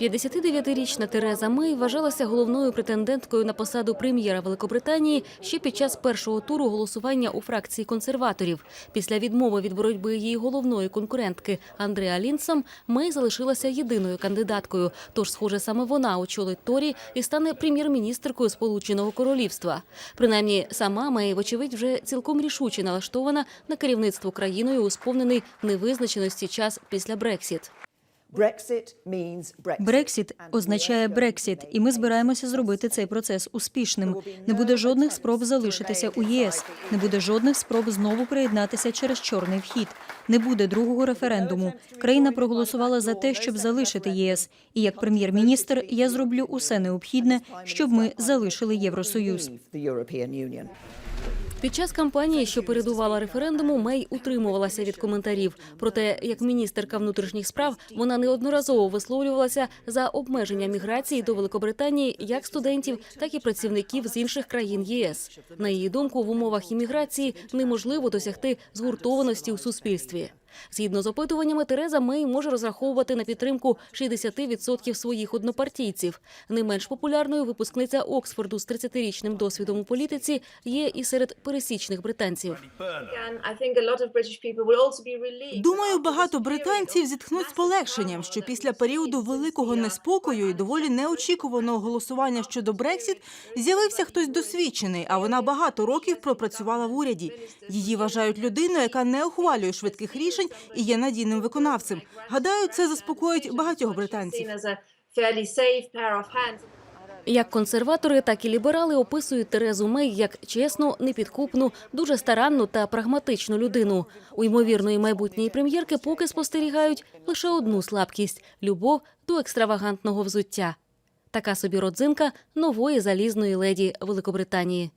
59-річна Тереза Мей вважалася головною претенденткою на посаду прем'єра Великобританії ще під час першого туру голосування у фракції консерваторів. Після відмови від боротьби її головної конкурентки Андреа Лінсом Мей залишилася єдиною кандидаткою. Тож, схоже, саме вона очолить Торі і стане прем'єр-міністркою Сполученого Королівства. Принаймні, сама Мей, вочевидь, вже цілком рішуче налаштована на керівництво країною у сповнений невизначеності час після Брексіт. Брексіт означає Брексіт, і ми збираємося зробити цей процес успішним. Не буде жодних спроб залишитися у ЄС, не буде жодних спроб знову приєднатися через чорний вхід. Не буде другого референдуму. Країна проголосувала за те, щоб залишити єС. І як прем'єр-міністр я зроблю усе необхідне, щоб ми залишили Євросоюз. Під час кампанії, що передувала референдуму, Мей утримувалася від коментарів. Проте, як міністерка внутрішніх справ, вона неодноразово висловлювалася за обмеження міграції до Великобританії як студентів, так і працівників з інших країн єС. На її думку, в умовах імміграції неможливо досягти згуртованості у суспільстві. Згідно з опитуваннями, Тереза Мей може розраховувати на підтримку 60% своїх однопартійців. Не менш популярною випускниця Оксфорду з 30-річним досвідом у політиці є і серед пересічних британців. Думаю, багато британців зітхнуть з полегшенням, що після періоду великого неспокою і доволі неочікуваного голосування щодо Брексіт з'явився хтось досвідчений, а вона багато років пропрацювала в уряді. Її вважають людиною, яка не ухвалює швидких рішень і є надійним виконавцем. Гадаю, це заспокоїть багатьох британців. Як консерватори, так і ліберали описують Терезу Мей як чесну, непідкупну, дуже старанну та прагматичну людину. У ймовірної майбутньої прем'єрки поки спостерігають лише одну слабкість любов до екстравагантного взуття. Така собі родзинка нової залізної леді Великобританії.